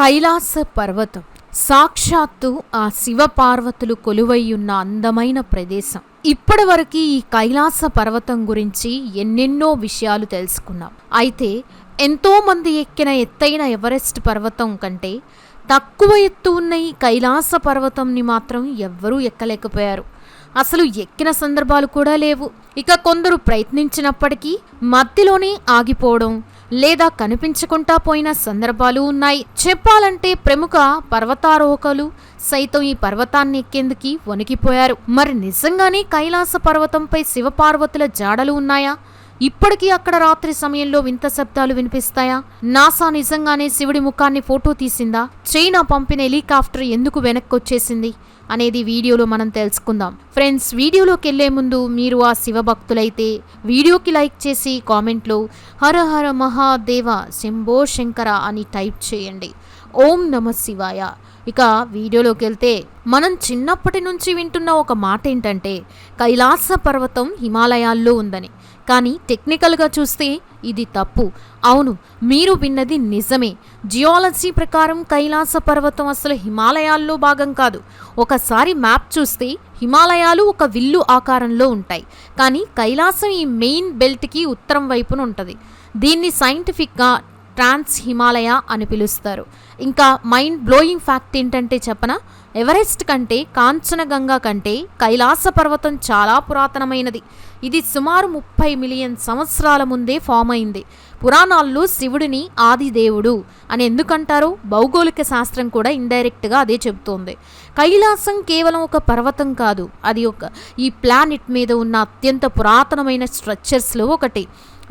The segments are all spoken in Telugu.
కైలాస పర్వతం. సాక్షాత్తు ఆ శివ పార్వతులు కొలువైయున్న అందమైన ప్రదేశం. ఇప్పటివరకు ఈ కైలాస పర్వతం గురించి ఎన్నెన్నో విషయాలు తెలుసుకున్నాం. అయితే ఎంతో మంది ఎక్కిన ఎత్తైన ఎవరెస్ట్ పర్వతం కంటే తక్కువ ఎత్తు ఉన్న ఈ కైలాస పర్వతంని మాత్రం ఎవ్వరూ ఎక్కలేకపోయారు. అసలు ఎక్కిన సందర్భాలు కూడా లేవు. ఇక కొందరు ప్రయత్నించినప్పటికీ మధ్యలోనే ఆగిపోవడం లేదా కనిపించకుండా పోయిన సందర్భాలు ఉన్నాయి. చెప్పాలంటే ప్రముఖ పర్వతారోహకులు సైతం ఈ పర్వతాన్ని ఎక్కేందుకు వణికిపోయారు. మరి నిజంగానే కైలాస పర్వతంపై శివపార్వతుల జాడలు ఉన్నాయా? ఇప్పటికీ అక్కడ రాత్రి సమయంలో వింత శబ్దాలు వినిపిస్తాయా? నాసా నిజంగానే శివుడి ముఖాన్ని ఫోటో తీసిందా? చైనా పంపిన హెలికాప్టర్ ఎందుకు వెనక్కి వచ్చేసింది అనేది వీడియోలో మనం తెలుసుకుందాం. ఫ్రెండ్స్ వీడియోలోకి వెళ్ళే ముందు మీరు ఆ శివభక్తులైతే వీడియోకి లైక్ చేసి కామెంట్లో హర హర మహాదేవ శంభో శంకర అని టైప్ చేయండి. ఓం నమ శివాయ. ఇక వీడియోలోకి వెళ్తే మనం చిన్నప్పటి నుంచి వింటున్న ఒక మాట ఏంటంటే కైలాస పర్వతం హిమాలయాల్లో ఉందని. కానీ టెక్నికల్గా చూస్తే ఇది తప్పు. అవును మీరు విన్నది నిజమే. జియాలజీ ప్రకారం కైలాస పర్వతం అసలు హిమాలయాల్లో భాగం కాదు. ఒకసారి మ్యాప్ చూస్తే హిమాలయాలు ఒక విల్లు ఆకారంలో ఉంటాయి. కానీ కైలాసం ఈ మెయిన్ బెల్ట్కి ఉత్తరం వైపున ఉంటుంది. దీన్ని సైంటిఫిక్గా ట్రాన్స్ హిమాలయ అని పిలుస్తారు. ఇంకా మైండ్ బ్లోయింగ్ ఫ్యాక్ట్ ఏంటంటే చెప్పనా? ఎవరెస్ట్ కంటే కాంచనగంగా కంటే కైలాస పర్వతం చాలా పురాతనమైనది. ఇది సుమారు ముప్పై మిలియన్ సంవత్సరాల ముందే ఫామ్ అయింది. పురాణాల్లో శివుడిని ఆదిదేవుడు అని ఎందుకంటారు భౌగోళిక శాస్త్రం కూడా ఇండైరెక్ట్గా అదే చెబుతోంది. కైలాసం కేవలం ఒక పర్వతం కాదు అది ఒక ఈ ప్లానెట్ మీద ఉన్న అత్యంత పురాతనమైన స్ట్రక్చర్స్లో ఒకటి.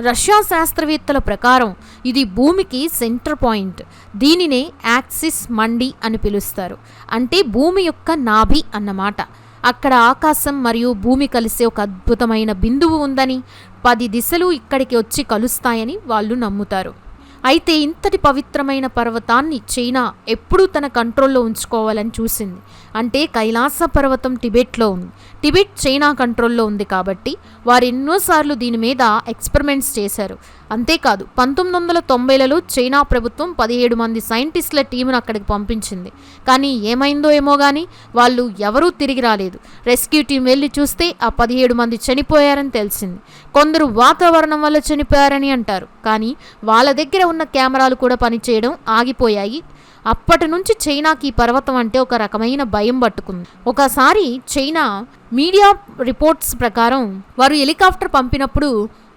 రష్యా శాస్త్రవేత్తల ప్రకారం ఇది భూమికి సెంటర్ పాయింట్ దీనినే యాక్సిస్ మండి అని పిలుస్తారు. అంటే భూమి యొక్క నాభి అన్నమాట. అక్కడ ఆకాశం మరియు భూమి కలిసే ఒక అద్భుతమైన బిందువు ఉందని పది దిశలు ఇక్కడికి వచ్చి కలుస్తాయని వాళ్ళు నమ్ముతారు. అయితే ఇంతటి పవిత్రమైన పర్వతాన్ని చైనా ఎప్పుడూ తన కంట్రోల్లో ఉంచుకోవాలని చూసింది. అంటే కైలాస పర్వతం టిబెట్లో ఉంది. టిబెట్ చైనా కంట్రోల్లో ఉంది కాబట్టి వారు ఎన్నోసార్లు దీని మీద ఎక్స్పెరిమెంట్స్ చేశారు. అంతేకాదు పంతొమ్మిది వందల తొంభైలలో చైనా ప్రభుత్వం పదిహేడు మంది సైంటిస్టుల టీమును అక్కడికి పంపించింది. కానీ ఏమైందో ఏమో కానీ వాళ్ళు ఎవరూ తిరిగి రాలేదు. రెస్క్యూ టీం వెళ్ళి చూస్తే ఆ పదిహేడు మంది చనిపోయారని తెలిసింది. కొందరు వాతావరణం వల్ల చనిపోయారని అంటారు. కానీ వాళ్ళ దగ్గర ఉన్న కెమెరాలు కూడా పనిచేయడం ఆగిపోయాయి. అప్పటి నుంచి చైనాకి ఈ పర్వతం అంటే ఒక రకమైన భయం పట్టుకుంది. ఒకసారి చైనా మీడియా రిపోర్ట్స్ ప్రకారం వారు హెలికాప్టర్ పంపినప్పుడు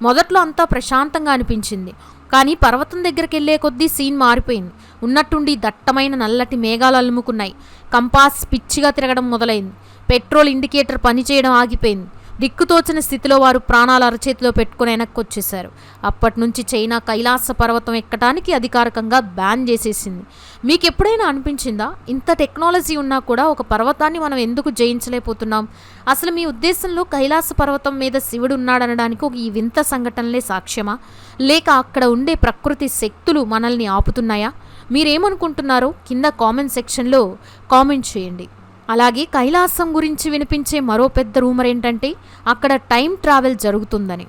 మొదట్లో అంతా ప్రశాంతంగా అనిపించింది. కానీ పర్వతం దగ్గరికి వెళ్ళే కొద్దీ సీన్ మారిపోయింది. ఉన్నట్టుండి దట్టమైన నల్లటి మేఘాలు అలుముకున్నాయి. కంపాస్ పిచ్చిగా తిరగడం మొదలైంది. పెట్రోల్ ఇండికేటర్ పనిచేయడం ఆగిపోయింది. దిక్కుతోచిన స్థితిలో వారు ప్రాణాలు అరచేతిలో పెట్టుకుని వెనక్కొచ్చేశారు. అప్పటి నుంచి చైనా కైలాస పర్వతం ఎక్కడానికి అధికారికంగా బ్యాన్ చేసేసింది. మీకు ఎప్పుడైనా అనిపించిందా? ఇంత టెక్నాలజీ ఉన్నా కూడా ఒక పర్వతాన్ని మనం ఎందుకు జయించలేకపోతున్నాం? అసలు మీ ఉద్దేశంలో కైలాస పర్వతం మీద శివుడు ఉన్నాడనడానికి ఒక ఈ వింత సంఘటనలే సాక్ష్యమా? లేక అక్కడ ఉండే ప్రకృతి శక్తులు మనల్ని ఆపుతున్నాయా? మీరేమనుకుంటున్నారో కింద కామెంట్ సెక్షన్లో కామెంట్ చేయండి. అలాగే కైలాసం గురించి వినిపించే మరో పెద్ద రూమర్ ఏంటంటే అక్కడ టైం ట్రావెల్ జరుగుతుందని.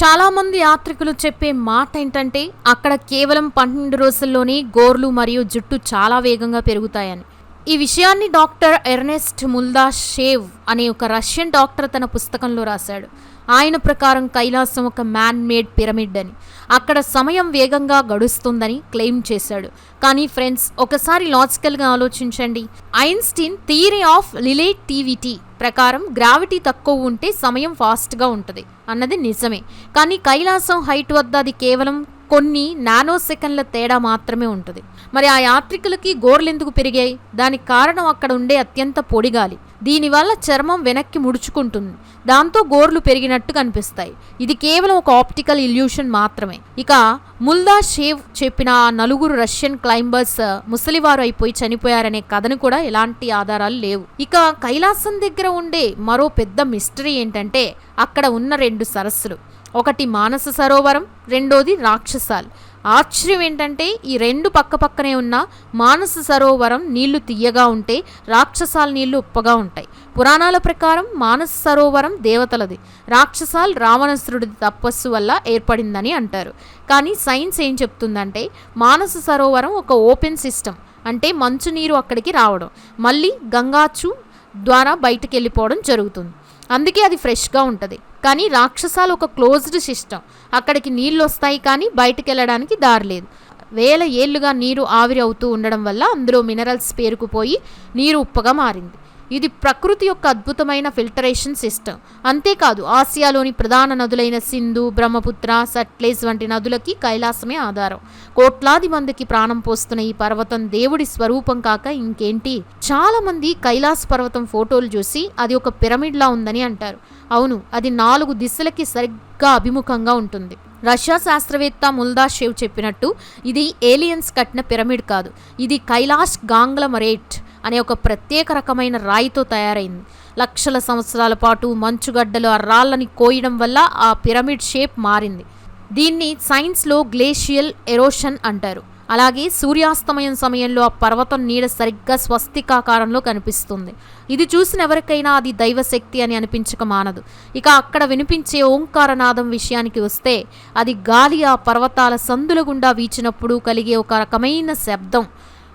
చాలామంది యాత్రికులు చెప్పే మాట ఏంటంటే అక్కడ కేవలం పన్నెండు రోజుల్లోనే గోర్లు మరియు జుట్టు చాలా వేగంగా పెరుగుతాయని. ఈ విషయాన్ని డాక్టర్ ఎర్నెస్ట్ ముల్దా షేవ్ అనే ఒక రష్యన్ డాక్టర్ తన పుస్తకంలో రాశాడు. ఆయన ప్రకారం కైలాసం ఒక మ్యాన్ మేడ్ పిరమిడ్ అని. అక్కడ సమయం వేగంగా గడుస్తుందని క్లెయిమ్ చేశాడు. కానీ ఫ్రెండ్స్ ఒకసారి లాజికల్గా ఆలోచించండి. ఐన్స్టీన్ థియరీ ఆఫ్ రిలేటివిటీ ప్రకారం గ్రావిటీ తక్కువ ఉంటే సమయం ఫాస్ట్గా ఉంటుంది అన్నది నిజమే. కానీ కైలాసం హైట్ వద్ద అది కేవలం కొన్ని నానో సెకండ్ల తేడా మాత్రమే ఉంటుంది. మరి ఆ యాత్రికులకి గోర్లు ఎందుకు పెరిగాయి? దానికి కారణం అక్కడ ఉండే అత్యంత పొడిగాలి. దీనివల్ల చర్మం వెనక్కి ముడుచుకుంటుంది. దాంతో గోర్లు పెరిగినట్టు కనిపిస్తాయి. ఇది కేవలం ఒక ఆప్టికల్ ఇల్యూషన్ మాత్రమే. ఇక ముల్దా షేవ్ చెప్పిన ఆ నలుగురు రష్యన్ క్లైంబర్స్ ముసలివారు అయిపోయి చనిపోయారనే కథను కూడా ఎలాంటి ఆధారాలు లేవు. ఇక కైలాసం దగ్గర ఉండే మరో పెద్ద మిస్టరీ ఏంటంటే అక్కడ ఉన్న రెండు సరస్సులు. ఒకటి మానస సరోవరం రెండోది రాక్షసాల్. ఆశ్చర్యం ఏంటంటే ఈ రెండు పక్క పక్కనే ఉన్న మానస సరోవరం నీళ్ళు తీయగా ఉంటే రాక్షసాల నీళ్ళు ఉప్పగా ఉంటాయి. పురాణాల ప్రకారం మానస సరోవరం దేవతలది. రాక్షసాల్ రావణాసురుడి తపస్సు వల్ల ఏర్పడిందని అంటారు. కానీ సైన్స్ ఏం చెప్తుందంటే మానస సరోవరం ఒక ఓపెన్ సిస్టమ్. అంటే మంచు నీరు అక్కడికి రావడం. మళ్ళీ గంగాచు ద్వారా బయటకు వెళ్ళిపోవడం జరుగుతుంది. అందుకే అది ఫ్రెష్గా ఉంటుంది. కానీ రాక్షసాలు ఒక క్లోజ్డ్ సిస్టమ్ అక్కడికి నీళ్ళు వస్తాయి కానీ బయటకు వెళ్ళడానికి దారి లేదు. వేల ఏళ్ళుగా నీరు ఆవిరి అవుతూ ఉండడం వల్ల అందులో మినరల్స్ పేరుకుపోయి నీరు ఉప్పగా మారింది. ఇది ప్రకృతి యొక్క అద్భుతమైన ఫిల్టరేషన్ సిస్టమ్. అంతేకాదు ఆసియాలోని ప్రధాన నదులైన సింధు బ్రహ్మపుత్ర సట్లేజ్ వంటి నదులకి కైలాసమే ఆధారం. కోట్లాది మందికి ప్రాణం పోస్తున్న ఈ పర్వతం దేవుడి స్వరూపం కాక ఇంకేంటి? చాలా మంది కైలాస పర్వతం ఫోటోలు చూసి అది ఒక పిరమిడ్లా ఉందని అంటారు. అవును అది నాలుగు దిశలకి సరిగ్గా అభిముఖంగా ఉంటుంది. రష్యా శాస్త్రవేత్త ముల్దా షేవ్ చెప్పినట్టు ఇది ఏలియన్స్ కట్టిన పిరమిడ్ కాదు. ఇది కైలాష్ గాంగ్లమరేట్ అనే ఒక ప్రత్యేక రకమైన రాయితో తయారైంది. లక్షల సంవత్సరాల పాటు మంచుగడ్డలు ఆ రాళ్ళని కోయడం వల్ల ఆ పిరమిడ్ షేప్ మారింది. దీన్ని సైన్స్లో గ్లేషియల్ ఎరోషన్ అంటారు. అలాగే సూర్యాస్తమయం సమయంలో ఆ పర్వతం నీడ సరిగ్గా స్వస్తికాకారంలో కనిపిస్తుంది. ఇది చూసిన ఎవరికైనా అది దైవశక్తి అని అనిపించక మానదు. ఇక అక్కడ వినిపించే ఓంకారనాదం విషయానికి వస్తే అది గాలి ఆ పర్వతాల సందుల గుండా వీచినప్పుడు కలిగే ఒక రకమైన శబ్దం.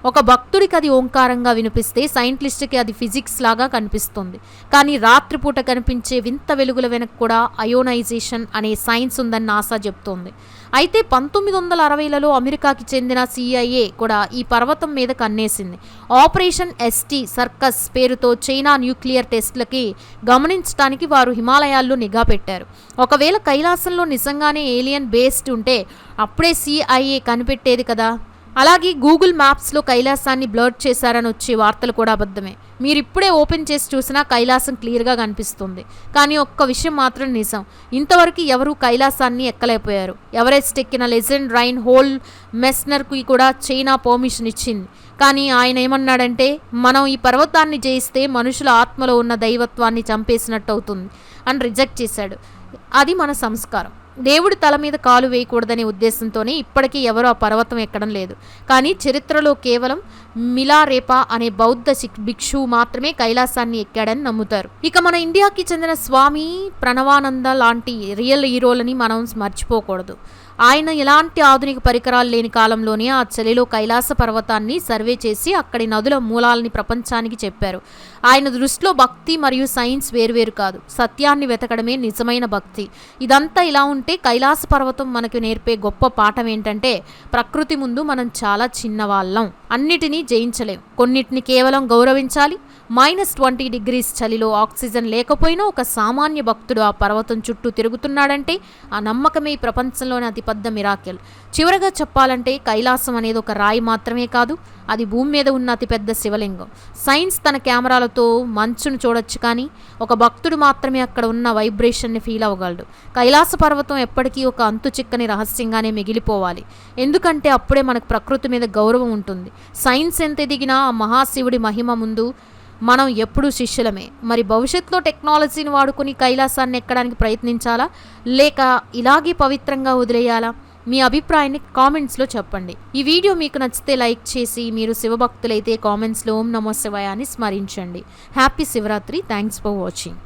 ఒక భక్తుడికి అది ఓంకారంగా వినిపిస్తే సైంటిస్ట్కి అది ఫిజిక్స్ లాగా కనిపిస్తుంది. కానీ రాత్రిపూట కనిపించే వింత వెలుగుల వెనక కూడా అయోనైజేషన్ అనే సైన్స్ ఉందని నాసా చెప్తోంది. అయితే పంతొమ్మిది వందల అరవైలలో అమెరికాకి చెందిన సిఐఏ కూడా ఈ పర్వతం మీద కన్నేసింది. ఆపరేషన్ ఎస్టీ సర్కస్ పేరుతో చైనా న్యూక్లియర్ టెస్ట్లకి గమనించడానికి వారు హిమాలయాల్లో నిఘా పెట్టారు. ఒకవేళ కైలాసంలో నిజంగానే ఏలియన్ బేస్డ్ ఉంటే అప్పుడే సిఐఏ కనిపెట్టేది కదా? అలాగే గూగుల్ మ్యాప్స్లో కైలాసాన్ని బ్లర్ చేశారని వచ్చే వార్తలు కూడా అబద్ధమే. మీరు ఇప్పుడే ఓపెన్ చేసి చూసినా కైలాసం క్లియర్గా కనిపిస్తుంది. కానీ ఒక్క విషయం మాత్రం నిజం. ఇంతవరకు ఎవరు కైలాసాన్ని ఎక్కలేకపోయారు. ఎవరెస్ట్ ఎక్కిన లెజెండ్ రైన్ హోల్ మెస్నర్కి కూడా చైనా పర్మిషన్ ఇచ్చింది. కానీ ఆయన ఏమన్నాడంటే మనం ఈ పర్వతాన్ని జయిస్తే మనుషుల ఆత్మలో ఉన్న దైవత్వాన్ని చంపేసినట్టు అవుతుంది అని రిజెక్ట్ చేశాడు. అది మన సంస్కారం. దేవుడి తల మీద కాలు వేయకూడదనే ఉద్దేశంతోనే ఇప్పటికీ ఎవరు ఆ పర్వతం ఎక్కడం లేదు. కానీ చరిత్రలో కేవలం మిలారేపా అనే బౌద్ధ శిక్- భిక్షువు మాత్రమే కైలాసాన్ని ఎక్కాడని నమ్ముతారు. ఇక మన ఇండియాకి చెందిన స్వామి ప్రణవానంద లాంటి రియల్ హీరోలని మనం మర్చిపోకూడదు. ఆయన ఎలాంటి ఆధునిక పరికరాలు లేని కాలంలోనే ఆ చలిలో కైలాస పర్వతాన్ని సర్వే చేసి అక్కడి నదుల మూలాలని ప్రపంచానికి చెప్పారు. ఆయన దృష్టిలో భక్తి మరియు సైన్స్ వేరువేరు కాదు. సత్యాన్ని వెతకడమే నిజమైన భక్తి. ఇదంతా ఇలా ఉంటే కైలాస పర్వతం మనకు నేర్పే గొప్ప పాఠం ఏంటంటే ప్రకృతి ముందు మనం చాలా చిన్నవాళ్ళం. అన్నిటినీ జయించలేం. కొన్నిటిని కేవలం గౌరవించాలి మైనస్ ట్వంటీ డిగ్రీస్ చలిలో ఆక్సిజన్ లేకపోయినా ఒక సామాన్య భక్తుడు ఆ పర్వతం చుట్టూ తిరుగుతున్నాడంటే ఆ నమ్మకమే ఈ అతిపెద్ద మిరాకెల్. చివరగా చెప్పాలంటే కైలాసం అనేది ఒక రాయి మాత్రమే కాదు అది భూమి మీద ఉన్న అతిపెద్ద శివలింగం. సైన్స్ తన కెమెరాలతో మంచును చూడొచ్చు కానీ ఒక భక్తుడు మాత్రమే అక్కడ ఉన్న వైబ్రేషన్ని ఫీల్ అవ్వగలడు. కైలాస పర్వతం ఎప్పటికీ ఒక అంతు చిక్కని రహస్యంగానే మిగిలిపోవాలి. ఎందుకంటే అప్పుడే మనకు ప్రకృతి మీద గౌరవం ఉంటుంది. సైన్స్ ఎంత ఎదిగినా ఆ మహాశివుడి మహిమ ముందు మనం ఎప్పుడూ శిష్యులమే. మరి భవిష్యత్తులో టెక్నాలజీని వాడుకుని కైలాసాన్ని ఎక్కడానికి ప్రయత్నించాలా? లేక ఇలాగే పవిత్రంగా వదిలేయాలా? మీ అభిప్రాయాన్ని కామెంట్స్లో చెప్పండి. ఈ వీడియో మీకు నచ్చితే లైక్ చేసి మీరు శివభక్తులైతే కామెంట్స్లో ఓం నమో శివయాన్ని స్మరించండి. Happy Shivaratri. Thanks for watching.